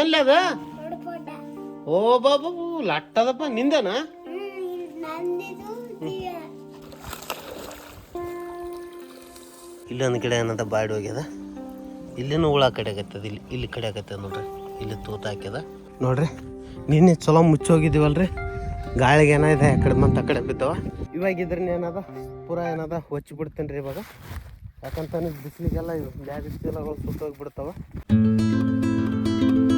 ಎಲ್ಲದ ಅದ? ಓ ಬಾಬು ಲಟ್ಟದಪ್ಪ ನಿಂದನ? ಇಲ್ಲೊಂದು ಗಿಡ ಏನಂತ ಬಾಡಿ ಹೋಗ್ಯದ? ಇಲ್ಲಿನೂ ಹುಳ ಆಗತ್ತದ ಇಲ್ಲಿ ಇಲ್ಲಿ ಕಡೆ ಕಡಿಯಾಕತ್ತದ ನೋಡ್ರಿ ಇಲ್ಲಿ ತೂತ ಹಾಕ್ಯದ. ನೋಡ್ರಿ ನಿನ್ನೆ ಚಲೋ ಮುಚ್ಚೋಗಿದ್ದೀವಲ್ರಿ ಗಾಳಿಗೆ ಏನಾಯ್ತು ಆ ಕಡೆ ಮತ್ತೆ ಆ ಕಡೆ ಬಿತ್ತವ ಇವಾಗ ಇದ್ರನ್ನ ಏನದ? ಪೂರ ಏನದ ಹೊಚ್ಚಿ ಬಿಡ್ತೇನೆ ರೀ ಇವಾಗ. ಯಾಕಂತ ಬಿಸಿಲಿಗೆಲ್ಲ ಬ್ಯಾಗ್ ಸುತ್ತೋಗಿ ಸುತ್ತೋಗ್ಬಿಡ್ತಾವ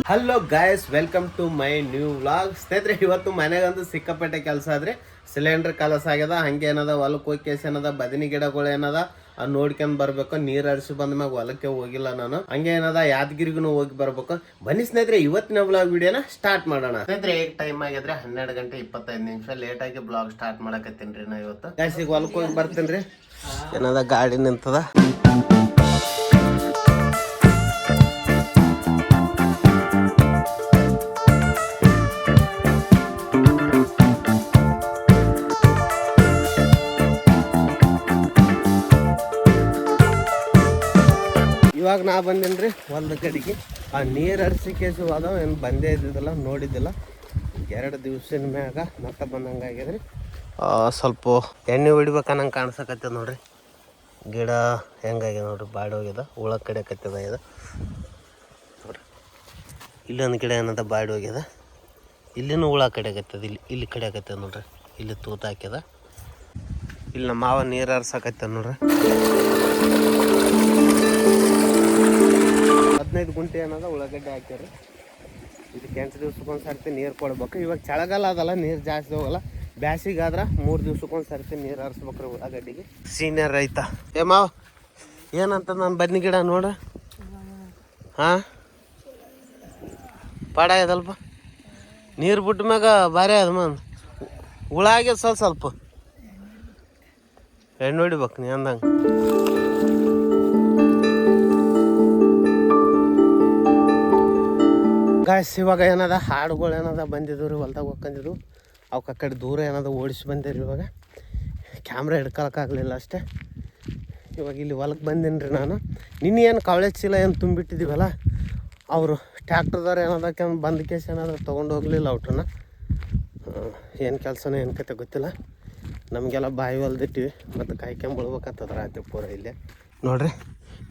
hello guys welcome to my new vlog ಸ್ನೇಹಿತರೆ, ಇವತ್ತು ಮನೆಗಂದು ಸಿಕ್ಕಾಪಟ್ಟೆ ಕೆಲಸ ಆದ್ರೆ ಸಿಲಿಂಡರ್ ಕಲಸ ಆಗ್ಯದ. ಹಂಗೆ ಏನದ ಹೊಲಕ್ಕೆ ಹೋಗಿ ಕೇಸ್ ಏನದ, ಬದನಿ ಗಿಡಗಳು ಏನದ, ಅದು ನೋಡ್ಕೊಂಡ್ ಬರ್ಬೇಕು. ನೀರ್ ಹರಿಸಿ ಬಂದ ಮ್ಯಾಗ ಹೊಲಕ್ಕೆ ಹೋಗಿಲ್ಲ ನಾನು. ಹಂಗೆ ಏನದ ಯಾದಗಿರಿಗೂ ಹೋಗಿ ಬರ್ಬೇಕು. ಬನ್ನಿ ಸ್ನೇಹಿತರೆ, ಇವತ್ತಿನ ವ್ಲಾಗ್ ವಿಡಿಯೋನ ಸ್ಟಾರ್ಟ್ ಮಾಡೋಣ. ಸ್ನೇಹಿತರೆ, ಈಗ ಟೈಮ್ ಆಗಿದ್ರೆ ಹನ್ನೆರಡು ಗಂಟೆ ಇಪ್ಪತ್ತೈದು ನಿಮಿಷ. ಲೇಟ್ ಆಗಿ ಬ್ಲಾಗ್ ಸ್ಟಾರ್ಟ್ ಮಾಡಕತ್ತೀನಿ ನಾ ಇವತ್ತು. ಗಾಯ್ಸ್ ಈಗ ಹೊಲಕ್ಕೆ ಹೋಗಿ ಬರ್ತೀನಿ ಏನದ, ಗಾಡಿ ನಿಂತದ? ಇವಾಗ ನಾ ಬಂದೇನ್ರಿ? ಹೊಲದ ಕಡೆಗೆ. ಆ ನೀರು ಹರಿಸಿ ಕೇಸು ಅದಾವ, ಏನು ಬಂದೇ ಇದ್ದಿದ್ದಿಲ್ಲ, ನೋಡಿದ್ದಿಲ್ಲ. ಎರಡು ದಿವ್ಸದ ಮ್ಯಾಗ ಮತ್ತೆ ಬಂದಂಗೆ ಆಗ್ಯದ್ರಿ. ಸ್ವಲ್ಪ ಎಣ್ಣೆ ಹೊಡಿಬೇಕನ್ನಂಗೆ ಕಾಣಿಸಕತ್ತದ ನೋಡ್ರಿ. ಗಿಡ ಹೆಂಗಾಗ್ಯದ ನೋಡ್ರಿ, ಬಾಡಿ ಹೋಗ್ಯದ ಹುಳ ಕತ್ತದ ಇದು ನೋಡ್ರಿ. ಇಲ್ಲೊಂದು ಗಿಡ ಏನಂತ ಬಾಡಿ ಹೋಗ್ಯದ. ಇಲ್ಲಿನೂ ಹುಳ ಕತ್ತದ, ಇಲ್ಲಿ ಇಲ್ಲಿ ಕಡೆ ಕಡಿಯಕತ್ತದ ನೋಡ್ರಿ. ಇಲ್ಲಿ ತೂತ ಹಾಕ್ಯದ. ಇಲ್ಲಿ ನಮ್ಮ ಮಾವ ನೀರು ಹರ್ಸಕತ್ತದ ನೋಡ್ರಿ. ಹದಿನೈದು ಗುಂಟೆ ಏನದ ಉಳ್ಳಾಗಡ್ಡೆ ಹಾಕ್ಯಾರ. ಇದಕ್ಕೆ ಎಂಟು ದಿವ್ಸಕ್ಕೊಂದು ಸರ್ತಿ ನೀರು ಕೊಡ್ಬೇಕು. ಇವಾಗ ಚಳಗಾಲ ಅದಲ್ಲ ನೀರು ಜಾಸ್ತಿ ಹೋಗಲ್ಲ. ಬ್ಯಾಸಿಗೆ ಮೂರು ಮೂರು ದಿವ್ಸಕ್ಕೊಂದು ಸರ್ತಿ ನೀರು ಹರಿಸ್ಬೇಕ್ರಿ ಉಳ್ಳಾಗಡ್ಡಿಗೆ. ಸೀನಿಯರ್ ರೈತ. ಏ ಮಾವ ಏನಂತ ನಾನು ಬದ್ನಿ ಗಿಡ ನೋಡ. ಹಾಂ? ಪಾಡ ಅದಲ್ಪ. ನೀರು ಬಿಟ್ಟ ಮ್ಯಾಗ ಭಾರಿ ಅದ ಮನ್. ಹುಳ ಆಗ್ಯದ ಸ್ವಲ್ಪ ಸ್ವಲ್ಪ. ಹೆಣ್ಣು ಹೊಡಿಬೇಕು ನೀ ಅಂದಂಗೆ. ಗಾಯ್ಸ್ ಇವಾಗ ಏನದ? ಹಾಡುಗಳು ಏನದ ಬಂದಿದ್ದು ರೀ ಹೊಲ್ದಾಗ ಹೋಗ್ಕೊಂಡಿದ್ದು ಅವಕ್ಕೆ ಆ ಕಡೆ ದೂರ ಏನದ ಓಡಿಸಿ ಬಂದಿರಿ ಇವಾಗ. ಕ್ಯಾಮ್ರಾ ಹಿಡ್ಕೊಳಕ್ಕಾಗಲಿಲ್ಲ ಅಷ್ಟೇ. ಇವಾಗ ಇಲ್ಲಿ ಹೊಲಕ್ಕೆ ಬಂದೀನಿ ರೀ ನಾನು. ನಿನ್ನೆ ಏನು ಕವಳೆ ಚೀಲ ಏನು ತುಂಬಿಟ್ಟಿದ್ದೀವಲ್ಲ ಅವರು ಟ್ಯಾಕ್ಟ್ರದವ್ರು ಏನದ ಕೆಮ್ ಬಂದ ಕೇಸ್ ಏನಾದ್ರು ತೊಗೊಂಡು ಹೋಗಲಿಲ್ಲ ಅವ್ರನ್ನ. ಏನು ಕೆಲಸನೋ ಏನು ಕತೆ ಗೊತ್ತಿಲ್ಲ. ನಮಗೆಲ್ಲ ಬಾಯಿ ಹೊಲ್ದಿಟ್ಟಿವಿ ಮತ್ತು ಕಾಯ್ಕೊಂಬಿಡ್ಬೇಕಾಗ್ತದ ರಾತ್ರಿ ಪೂರ ಇಲ್ಲೇ. ನೋಡ್ರಿ,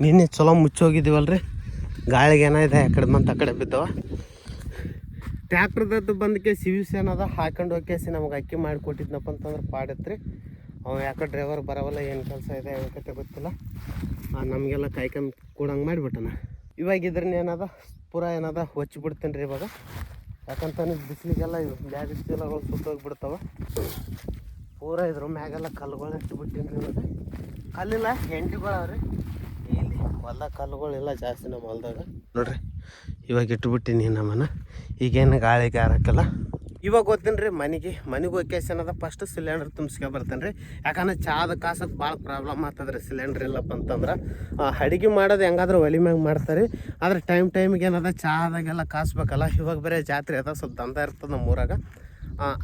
ನಿನ್ನೆ ಚಲೋ ಮುಚ್ಚೋಗಿದ್ದೀವಲ್ರಿ. ಗಾಳಿಗೆ ಏನಾಯ್ತು ಆ ಕಡೆ ಮತ್ತು ಆ ಕಡೆ ಬಿದ್ದವ. ಟ್ಯಾಕ್ಟ್ರದ್ದು ಬಂದಕ್ಕೆ ಸಿವಿಸ್ ಏನದ ಹಾಕೊಂಡು ಹೋಗಿ ನಮಗೆ ಅಕ್ಕಿ ಮಾಡಿ ಕೊಟ್ಟಿದ್ನಪ್ಪ ಅಂತಂದ್ರೆ ಪಾಡತ್ರಿ. ಅವ ಯಾಕೆ ಡ್ರೈವರ್ ಬರವಲ್ಲ, ಏನು ಕೆಲಸ ಇದೆ ಕತೆ ಗೊತ್ತಿಲ್ಲ. ನಮಗೆಲ್ಲ ಕಾಯ್ಕೊಂಡು ಕೂಡಂಗೆ ಮಾಡಿಬಿಟ್ಟನ. ಇವಾಗ ಇದ್ರನ್ನ ಏನದ, ಪೂರ ಏನದ, ಹೊಚ್ಚಿ ಬಿಡ್ತೀನಿ ರೀ ಇವಾಗ. ಯಾಕಂತಾನೆ ಬಿಸಿಲಿಗೆಲ್ಲ ಇವು ಬ್ಯಾಗ್ ಚೀಲಗಳು ಸುತ್ತೋಗ್ಬಿಡ್ತಾವ ಪೂರ ಇದ್ರ ಮ್ಯಾಗೆಲ್ಲ ಕಲ್ಲುಗಳು ಇಟ್ಟು ಬಿಟ್ಟಿನಿ ರೀ ಇವಾಗ. ಕಲ್ಲಿಲ್ಲ ಎಂಟಿಗಳವ್ರಿ ಇಲ್ಲಿ ಹೊಲ್ದಾಗ ಕಲ್ಲುಗಳಿಲ್ಲ ಜಾಸ್ತಿ ನಮ್ಮ ಹೊಲ್ದಾಗ. ನೋಡ್ರಿ ಇವಾಗ ಇಟ್ಬಿಟ್ಟಿನಿ ನಮ್ಮನ್ನ. ಈಗೇನು ಗಾಳಿ ಗಾರಕ್ಕಲ್ಲ ಇವಾಗ ಗೊತ್ತೇನು ರೀ ಮನೆಗೆ. ಮನೆಗೆ ಹೋಗಿ ಏನದ ಫಸ್ಟ್ ಸಿಲಿಂಡರ್ ತುಂಬಿಸ್ಕೊ ಬರ್ತೇನೆ ರೀ. ಯಾಕಂದ್ರೆ ಚಾದ ಕಾಸಕ್ಕೆ ಭಾಳ ಪ್ರಾಬ್ಲಮ್ ಆಗ್ತದ್ರಿ ಸಿಲಿಂಡ್ರ್ ಇಲ್ಲಪ್ಪ ಅಂತಂದ್ರೆ. ಅಡುಗೆ ಮಾಡೋದು ಹೆಂಗಾದ್ರೂ ಒಲಿ ಮ್ಯಾಗ ಮಾಡ್ತಾರೆ. ಆದ್ರೆ ಟೈಮ್ ಟೈಮಿಗೆ ಏನದ ಚಾದಾಗೆಲ್ಲ ಕಾಸ್ಬೇಕಲ್ಲ. ಇವಾಗ ಬೇರೆ ಜಾತ್ರೆ ಅದ. ಸ್ವಲ್ಪ ದಂಧ ಇರ್ತದೆ ನಮ್ಮ ಊರಾಗ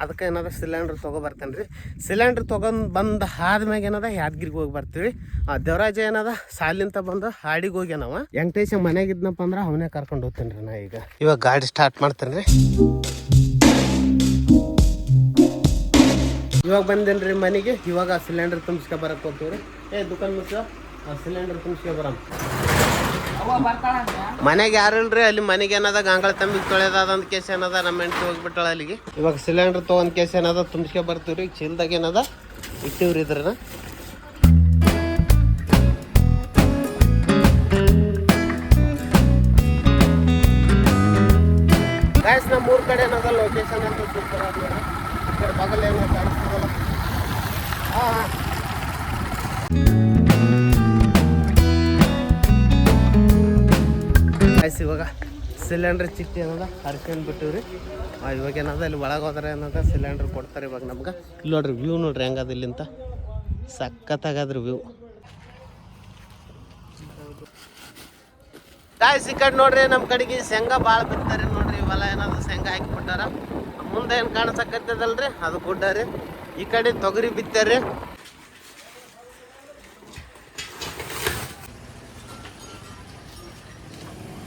ಅದಕ್ಕೆ ಏನದ ಸಿಲಿಂಡ್ರ್ ತೊಗೊಬರ್ತೇನೆ ರೀ ಸಿಲಿಂಡ್ರ್ ತೊಗೊಂಡು ಬಂದು ಆದ್ಮ್ಯಾಗ ಏನದ, ಯಾದಗಿರಿಗೆ ಹೋಗಿ ಬರ್ತೀವಿ. ದೇವರಾಜ ಏನದ, ಸಾಲಿಂತ ಬಂದು ಹಾಡಿಗೆ ಹೋಗಿ ವೆಂಕಟೇಶ ಮನೆಗಿದ್ನಪ್ಪ ಅಂದ್ರೆ ಅವನೇ ಕರ್ಕೊಂಡು ಹೋಗ್ತೇನೆ ರೀ ನಾ ಈಗ. ಇವಾಗ ಗಾಡಿ ಸ್ಟಾರ್ಟ್ ಮಾಡ್ತೇನೆ ರೀ ಇವಾಗ ಬಂದೇನ್ರಿ ಮನೆಗೆ, ಇವಾಗ ಸಿಲಿಂಡರ್ ತುಂಬಿಸ್ಕೊ ಬರಕ್ಕೆ ಹೋಗ್ತೀವಿ ರೀ ಏ, ದುಕಾನ್ ಮುಚ್ಚ. ಸಿಲಿಂಡರ್ ತುಂಬಿಸ್ಕೊ ಬರಮ್ ಮನೆಗೆ ಯಾರು ಇಲ್ರಿ? ಅಲ್ಲಿ ಮನೆಗೆ ಏನದ? ಗಂಗಳ ತಂಬಿಗೆ ತೊಳೆದಾದ ಅಂತ ಕೇಸ್ ಏನದ? ನಮ್ಮ ಹೆಂಡತಿ ಹೋಗ್ಬಿಟ್ಟಾಳ ಅಲ್ಲಿಗೆ. ಇವಾಗ ಸಿಲಿಂಡರ್ ತೊಗೊಂಡ್ ಕೇಸ್ ಏನದ? ತುಂಬಿಸ್ಕೊ ಬರ್ತೀವ್ರಿ. ಚೀಲ್ದಾಗ ಏನದ? ಇಟ್ಟಿವ್ರಿ ಇದ್ರನ್ನ ನಮ್ಮ ಮೂರ್ ಕಡೆ ಏನದ ಇವಾಗ ಸಿಲಿಂಡ್ರ್ ಚಿಟ್ಟಿ ಏನದ ಹರ್ಕೊಂಡು ಬಿಟ್ಟಿವ್ರಿ ಇವಾಗ ಏನದ ಇಲ್ಲಿ ಒಳಗೆ ಹೋದ್ರೆ ಏನದ ಸಿಲಿಂಡ್ರ್ ಕೊಡ್ತಾರೆ ಇವಾಗ ನಮ್ಗೆ. ಇಲ್ಲಿ ನೋಡ್ರಿ ವ್ಯೂ ನೋಡ್ರಿ ಹೆಂಗದ ಇಲ್ಲಿಂತ ಸಖತ್ತಾಗದ್ರಿ ವ್ಯೂ ಕಾಯಿ ಈ ನೋಡ್ರಿ ನಮ್ಮ ಕಡೆಗೆ ಶೇಂಗಾ ಭಾಳ ಬಿತ್ತಾರೆ ನೋಡ್ರಿ. ಇವೆಲ್ಲ ಏನಾದ್ರು ಶೇಂಗಾ ಹಾಕಿಬಿಟ್ಟಾರ ಮುಂದೆ ಏನು ಕಾಣಿಸಕತ್ತದಲ್ರಿ? ಅದು ಗುಡ್ಡ ರೀ. ಈ ಕಡೆ ತೊಗರಿ ಬಿತ್ತಾರಿ.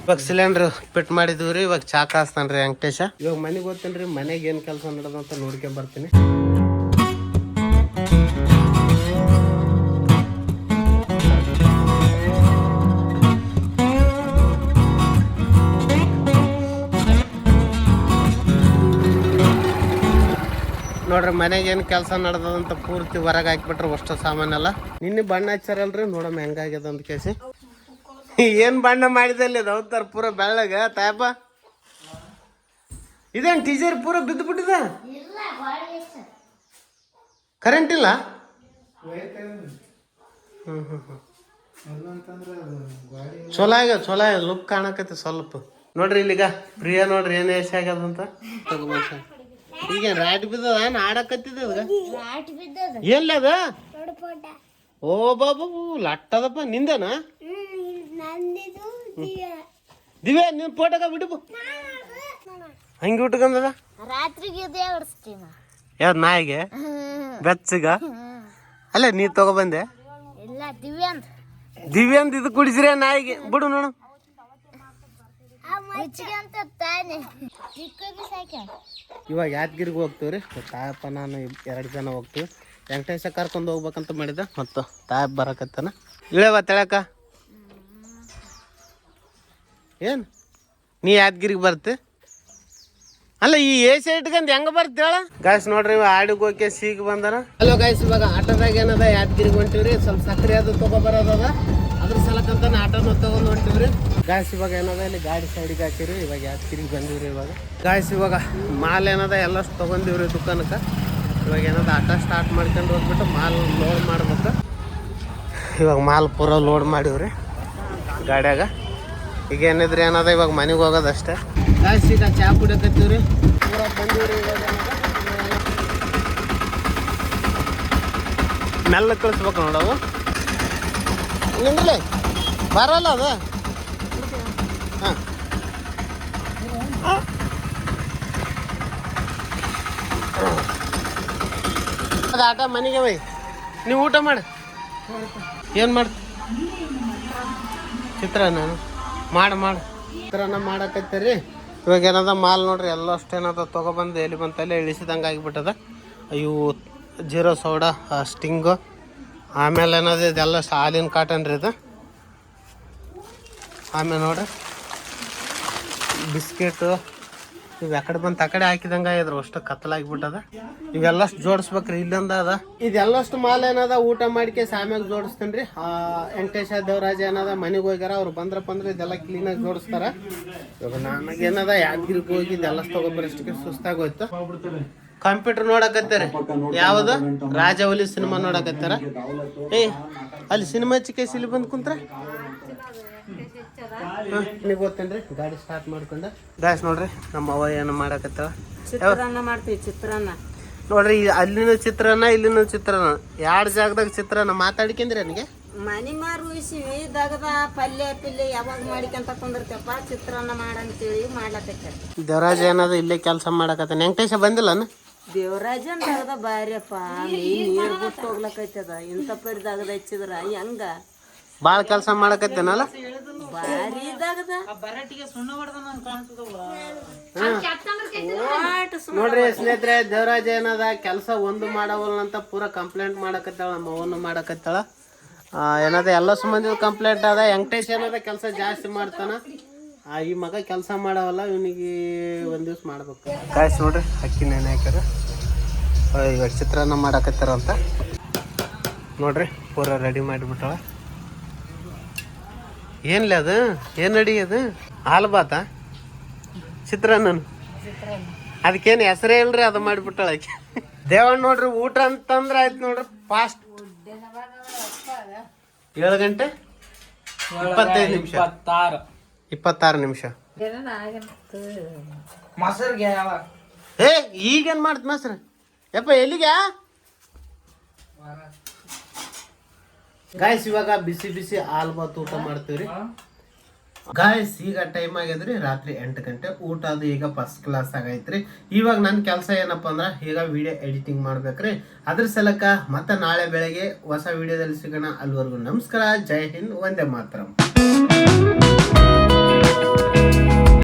ಇವಾಗ ಸಿಲಿಂಡರ್ ಪಿಟ್ ಮಾಡಿದ್ವಿ ರೀ, ಇವಾಗ ಚಾ ಕಾಸ್ತಾನ್ರಿ ವೆಂಕಟೇಶ. ಇವಾಗ ಮನೆಗೆ ಗೊತ್ತೇನ್ರಿ ಮನೆಗೆ ಏನು ಕೆಲಸ ನಡೆದಂತ ನೋಡ್ಕೊಂಡ್ ಬರ್ತೀನಿ. ನೋಡ್ರಿ, ಮನೆಗೆ ಏನು ಕೆಲಸ ನಡೆದಂತ ಪೂರ್ತಿ ಹೊರಗೆ ಹಾಕ್ಬಿಟ್ರೆ ಅಷ್ಟು ಸಾಮಾನೆಲ್ಲ. ನಿನ್ನೆ ಬಣ್ಣ ಹಚ್ಚಾರಲ್ರಿ, ನೋಡಮ್ಮ ಹೆಂಗಾಗ್ಯದ ಅಂತ ಕೇಸಿ ಏನ್ ಬಣ್ಣ ಮಾಡಿದಲ್ಲಿ ದೌತಾರ ಅವತಾರ ಪೂರ ಬೆಳ್ಳಗ ತಾಯಪ್ಪ? ಇದೇನ್ ಟೀಚರ್ ಪೂರ ಬಿದ್ದು ಬಿಟ್ಟಿದ ಇಲ್ಲ? ಕರೆಂಟ್ ಇಲ್ಲ? ಚಲೋ ಆಗ್ಯದ ಚಲೋ ಆಗ್ಯದ ಲುಕ್ ಕಾಣಕತ್ತೆ ಸ್ವಲ್ಪ. ನೋಡ್ರಿ ಇಲ್ಲಿಗ ಪ್ರಿಯ ನೋಡ್ರಿ ಏನ್ ಎಸ್ ಆಗ್ಯದಂತ ಈಗ ರಾಟ್ ಬಿದ್ದದ ಏನ್ ಆಡಕತ್ತಿದ ರಾಟ್ ಬಿದ್ದದ. ಎಲ್ಲ ಅದ? ನೋಡು ಫೋಟ. ಓ ಬಾಬು ಲಟ್ಟದಪ್ಪ ನಿಂದನ? ದಿವ್ಯ. ದಿವ್ಯಾ ನಿನ್ ಫೋಟೋಗ ಬಿಡು. ಹಂಗೆ ಉಟ್ಕೊಂಡದ ರಾತ್ರಿಗೆ ಇದೇ ಯಾವ್ದು ನಾಯಿಗೆ? ಬೆಚ್ಚಗ? ಅಲ್ಲ ನೀ ತಗೊಬಂದೆ? ಇಲ್ಲ ದಿವ್ಯ ಅಂತ ದಿವ್ಯಾಂದ್ ಇದು ಕುಡಿಸ್ರಿ ನಾಯಿಗೆ. ಬಿಡು ನೋಡು. ಇವಾಗ ಯಾದಗಿರಿಗೆ ಹೋಗ್ತೀವ್ರಿ? ತಾಯಪ್ಪ ನಾನು ಎರಡು ಜನ ಹೋಗ್ತೀವಿ. ವೆಂಕಟೇಶ ಕರ್ಕೊಂಡು ಹೋಗ್ಬೇಕಂತ ಮಾಡಿದ ಮತ್ತು ತಾಯಪ್ಪ ಬರಕತ್ತಾನ. ಇಳವ ತೆಳಕ. ಏನು? ನೀ ಯಾದಗಿರಿಗೆ ಬರ್ತೆ? ಅಲ್ಲ ಈ ಎ ಸಿ ಇಟ್ಕೊಂಡು ಹೆಂಗ ಬರ್ತೇಳ ಗಾಯ್ಸ್ ನೋಡ್ರಿ ಇವ ಆಡಿಗೆ ಹೋಗಿ ಸೀಗ್ ಬಂದಾರ ಹಲೋ ಗಾಯ್ಸ್ ಇವಾಗ ಆಟೋದಾಗ ಏನದ? ಯಾದಗಿರಿಗೆ ಹೊಂಟಿವ್ರಿ? ಸ್ವಲ್ಪ ಸಕ್ಕರೆ ಅದು ತಗೊಬರೋದದ ಅದ್ರ ಸಲಕ್ಕಂತ ಆಟೋನ ತಗೊಂಡ್ ಹೊಂಟಿವ್ರಿ. ಗಾಯ್ಸ್ ಇವಾಗ ಏನದ? ಇಲ್ಲಿ ಗಾಡಿ ಸೈಡಿಗೆ ಹಾಕಿರಿ ಇವಾಗ ಯಾದಗಿರಿಗೆ ಬಂದಿವ್ರಿ ಇವಾಗ. ಗಾಯ್ಸ್ ಇವಾಗ ಮಾಲ್ ಏನದ? ಎಲ್ಲ ತಗೊಂಡಿವ್ರಿ ದುಕಾನಕ್ಕೆ. ಇವಾಗ ಏನದ? ಆಟೋ ಸ್ಟಾರ್ಟ್ ಮಾಡ್ಕೊಂಡು ಹೋಗ್ಬಿಟ್ಟು ಮಾಲ್ ಲೋಡ್ ಮಾಡ್ಬೇಕು. ಇವಾಗ ಮಾಲ್ ಪೂರ ಲೋಡ್ ಮಾಡಿವ್ರಿ ಗಾಡ್ಯಾಗ. ಈಗ ಏನಿದ್ರಿ ಏನದ ಇವಾಗ ಮನೆಗೆ ಹೋಗೋದಷ್ಟೇ ಗಾಯ್ಸ್ ಈಗ ಚಾ ಕುಡಿಯಕತ್ತೀವ್ರಿ. ಪೂರ ಬಂದಿವ್ರಿ ಇವಾಗ ಮೆಲ್ಲ ಕಳಿಸ್ಬೇಕು ನೋಡವು ನಿಂದ್ರಲಿ ಬರಲ್ಲ ಅದು? ಹಾಂ. ಅದು ಆಟ ಮನೆಗೆ ಬೈ ನೀವು ಊಟ ಮಾಡಿ. ಏನು ಮಾಡ್ತಿ ಚಿತ್ರಾನ್ನ. ಮಾಡು ಮಾಡು. ಮಾಡಕತ್ತೀರಿ. ಇವಾಗ ಏನದ ಮಾಲ್ ನೋಡ್ರಿ ಎಲ್ಲ ಅಷ್ಟೇನದ ತೊಗೊಬಂದು ಎಲ್ಲಿ ಬಂತಲ್ಲೇ ಇಳಿಸಿದಂಗೆ ಆಗಿಬಿಟ್ಟದ. ಇವು ಜೀರೋ ಸೋಡಾ ಸ್ಟಿಂಗು. ಆಮೇಲೆ ಏನದ ಇದೆಲ್ಲ ಸಾಲಿನ ಹಾಲಿನ ಕಾಟನ್ ರೀ ಇದು. ಆಮೇಲೆ ನೋಡ್ರಿ ಬಿಸ್ಕೆಟು. ಇವು ಯಾಕಡೆ ಬಂತು ತಕಡೆ ಹಾಕಿದಂಗ ಹಾಕಿದಂಗೆ ಇದ್ರ ಅಷ್ಟು ಕತ್ತಲಾಗ್ಬಿಟ್ಟದ ಇವೆಲ್ಲಷ್ಟು ಜೋಡಿಸ್ಬೇಕ್ರಿ, ಇಲ್ಲಿಂದ ಅದ. ಇದೆಲ್ಲಷ್ಟು ಮಾಲ್ ಏನದ, ಊಟ ಮಾಡಿಕೆ ಸಾಮ್ಯಾಗ ಜೋಡಿಸ್ತೀನಿ ಆ, ವೆಂಕಟೇಶ ದೇವರಾಜ ಏನದ, ಮನೆಗೆ ಹೋಗ್ಯಾರ, ಅವ್ರು ಬಂದ್ರಪ್ಪ ಅಂದ್ರೆ ಇದೆಲ್ಲ ಕ್ಲೀನಾಗಿ ಜೋಡಿಸ್ತಾರ. ಇವಾಗ ನನಗೇನದ ಯಾದಗಿರಿಗೆ ಹೋಗಿ ಇದೆಲ್ಲ ತಗೊಬರಷ್ಟಕ್ಕೆ ಸುಸ್ತಾಗಿ ಹೋಯ್ತು. ಕಂಪ್ಯೂಟರ್ ನೋಡಕತ್ತಾರೆ. ಯಾವ್ದು? ರಾಜವಲಿ ಸಿನಿಮಾ ನೋಡಕತ್ತಾರ? ಏ, ಅಲ್ಲಿ ಸಿನಿಮಾ ಚಿಕ್ಕ ಇಲ್ಲಿ ಬಂದು ಕುಂತ್ರ? ನೀವು ಗೊತ್ತೇನ್ರಿ? ಗಾಡಿ ಸ್ಟಾರ್ಟ್ ಮಾಡ್ಕೊಂಡು. ಗಾಯ್ಸ್ ನೋಡ್ರಿ ನಮ್ಮ ಅವ್ವ ಏನು ಮಾಡಕತ್ತಾಳ? ಚಿತ್ರಾನ್ನ ಮಾಡ್ತೀವಿ ಚಿತ್ರಾನ್ನ. ನೋಡ್ರಿ ಅಲ್ಲಿನ ಚಿತ್ರಾನ್ನ ಇಲ್ಲಿನ ಚಿತ್ರಾನ್ನ. ಎರಡು ಜಾಗದಾಗ ಚಿತ್ರಾನ್ನ ಮಾತಾಡ್ಕೊಂಡ್ರಿ ನನಗೆ? ಮನಿ ಮಾರು ಉಯಿಸಿವಿ ದಗದ ಪಲ್ಯ ಪಿಲ್ಯ ಯಾವಾಗ ಮಾಡಿಕಂತ ಕುಂದಿರ್ತೇವಪ್ಪ ಚಿತ್ರಾನ್ನ ಮಾಡಂತೇಳಿ ಮಾಡ್ಲತ್ತೈತೆ. ದೇವರಾಜ ಏನಾದ್ರು ಇಲ್ಲೇ ಕೆಲಸ ಮಾಡಕತ್ತಾನ? ವೆಂಕಟೇಶ ಬಂದಿಲ್ಲನ? ದೇವರಾಜನ್ ದಗದ ಬಾರ್ಯಪ್ಪ ನೀರ್ ಬಿಟ್ಟು ಹೋಗ್ಲಕೈತದ. ಇಂಥ ಪರಿ ದಗದ ಹಚ್ಚಿದ್ರ ಹೆಂಗ? ಭಾಳ ಕೆಲಸ ಮಾಡಕತ್ತೇನಲ್ಲ? ಬಾರಿ ನೋಡ್ರಿ ಸ್ನೇಹಿತರೆ ದೇವರಾಜ ಏನದ ಕೆಲಸ ಒಂದು ಮಾಡವಲ್ಲ ಅಂತ ಪೂರ ಕಂಪ್ಲೇಂಟ್ ಮಾಡಕತ್ತಾಳ ನಮ್ಮ ಅವನು ಮಾಡಕತ್ತಾಳ. ಆ, ಏನದ ಎಲ್ಲ ಸಂಬಂಧಿ ಕಂಪ್ಲೇಂಟ್ ಅದ ವೆಂಕಟೇಶ್ ಏನದ ಕೆಲಸ ಜಾಸ್ತಿ ಮಾಡ್ತಾನ. ಆ, ಈ ಮಗ ಕೆಲಸ ಮಾಡವಲ್ಲ ಇವನಿಗೆ ಒಂದ್ ದಿವ್ಸ ಮಾಡ್ಬೇಕು. ಕಾಯ್ಸ್ ನೋಡ್ರಿ ಅಕ್ಕಿ ನೆನೆ ಹಾಕ್ಯಾರ. ಆ, ಇವಾಗ ಚಿತ್ರಾನ್ನ ಮಾಡಕತ್ತಾರಂತ ನೋಡ್ರಿ ಪೂರ ರೆಡಿ ಮಾಡಿಬಿಟ್ಟಳ. ಏನ್ಲಿ ಅದು? ಏನು ನಡಿ ಅದು? ಹಾಲು ಬಾತ ಚಿತ್ರಾನ್ನ ಅದಕ್ಕೇನು ಹೆಸರೇ ಇಲ್ರಿ ಅದು ಮಾಡಿಬಿಟ್ಟಳ ಆಕಿ. ದೇವಣ್ಣ ನೋಡ್ರಿ ಊಟ ಅಂತಂದ್ರೆ ಆಯ್ತು ನೋಡ್ರಿ ಫಾಸ್ಟ್ ಏಳು ಗಂಟೆ? ಇಪ್ಪತ್ತೈದು ನಿಮಿಷ. ಇಪ್ಪತ್ತಾರು. ನಿಮಿಷ. ಏ ಈಗೇನು ಮಾಡ್ತ ಮೊಸರು? ಯಪ್ಪ ಎಲ್ಲಿಗೆ ಗಾಯ್ಸ್ ಇವಾಗ ಬಿಸಿ ಬಿಸಿ ಹಾಲು ತೂಟ ಊಟ ಮಾಡ್ತೀವ್ರಿ. ಗಾಯ್ಸ್ ಈಗ ಟೈಮ್ ಆಗ್ಯದ್ರಿ ರಾತ್ರಿ ಎಂಟು ಗಂಟೆ. ಊಟ ಅದು ಈಗ ಫಸ್ಟ್ ಕ್ಲಾಸ್ ಆಗೈತ್ರಿ. ಇವಾಗ ನನ್ನ ಕೆಲಸ ಏನಪ್ಪ ಅಂದ್ರೆ ಈಗ ವಿಡಿಯೋ ಎಡಿಟಿಂಗ್ ಮಾಡ್ಬೇಕ್ರಿ. ಅದ್ರ ಸಲಕ ಮತ್ತೆ ನಾಳೆ ಬೆಳಗ್ಗೆ ಹೊಸ ವಿಡಿಯೋದಲ್ಲಿ ಸಿಗೋಣ. ಅಲ್ಲಿವರೆಗೂ ನಮಸ್ಕಾರ. ಜೈ ಹಿಂದ್ ಒಂದೇ ಮಾತರಂ.